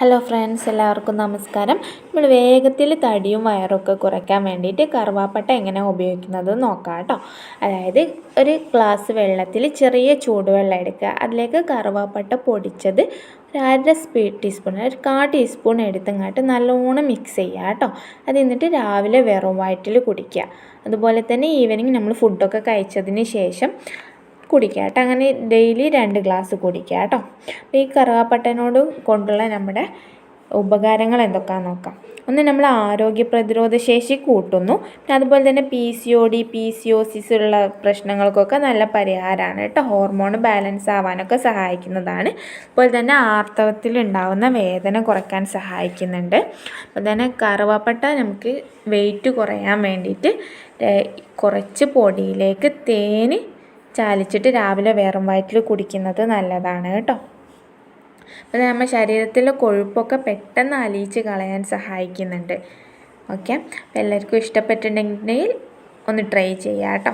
Hello friends എല്ലാവർക്കും നമസ്കാരം. നമ്മൾ വേഗത്തിൽ തടിയും വയറൊക്കെ കുറയ്ക്കാൻ വേണ്ടിയിട്ട് കറുവാപ്പട്ട എങ്ങനെ ഉപയോഗിക്കുന്നത് നോക്കാം കേട്ടോ. അതായത് ഒരു ഗ്ലാസ് വെള്ളത്തിൽ ചെറിയ ചൂടുവെള്ളം എടുക്കുക. അതിലേക്ക് കറുവാപ്പട്ട പൊടിച്ചത് ഒരു അര സ്പീ ടീസ്പൂൺ ഒരു കാ ടീസ്പൂൺ എടുത്തങ്ങാട്ട് നല്ലോണം മിക്സ് ചെയ്യുക കേട്ടോ. അത് എന്നിട്ട് രാവിലെ വെറും വയറ്റിൽ കുടിക്കുക. അതുപോലെ തന്നെ ഈവനിങ് നമ്മൾ ഫുഡൊക്കെ കഴിച്ചതിന് ശേഷം കുടിക്കുക കേട്ടോ. അങ്ങനെ ഡെയിലി രണ്ട് ഗ്ലാസ് കുടിക്കുക കേട്ടോ. അപ്പോൾ ഈ കറുവാപ്പട്ടനോട് കൊണ്ടുള്ള നമ്മുടെ ഉപകാരങ്ങൾ എന്തൊക്കെയാണെന്ന് നോക്കാം. ഒന്ന് നമ്മൾ ആരോഗ്യ പ്രതിരോധ ശേഷി കൂട്ടുന്നു. പിന്നെ അതുപോലെ തന്നെ P C O D P C O S ഉള്ള പ്രശ്നങ്ങൾക്കൊക്കെ നല്ല പരിഹാരമാണ് കേട്ടോ. ഹോർമോൺ ബാലൻസ് ആവാനൊക്കെ സഹായിക്കുന്നതാണ്. അതുപോലെ തന്നെ ആർത്തവത്തിൽ ഉണ്ടാകുന്ന വേദന കുറയ്ക്കാൻ സഹായിക്കുന്നുണ്ട്. അതുപോലെ തന്നെ കറുവാപ്പട്ട നമുക്ക് വെയിറ്റ് കുറയാൻ വേണ്ടിയിട്ട് കുറച്ച് പൊടിയിലേക്ക് തേന് ചാലിച്ചിട്ട് രാവിലെ വെറും വയറ്റിൽ കുടിക്കുന്നത് നല്ലതാണ് കേട്ടോ. അത് നമ്മുടെ ശരീരത്തിലെ കൊഴുപ്പൊക്കെ പെട്ടെന്ന് അലിയിച്ച് കളയാൻ സഹായിക്കുന്നുണ്ട്. ഓക്കെ? എല്ലാവർക്കും ഇഷ്ടപ്പെട്ടിട്ടുണ്ടെങ്കിൽ ഒന്ന് ട്രൈ ചെയ്യാം കേട്ടോ.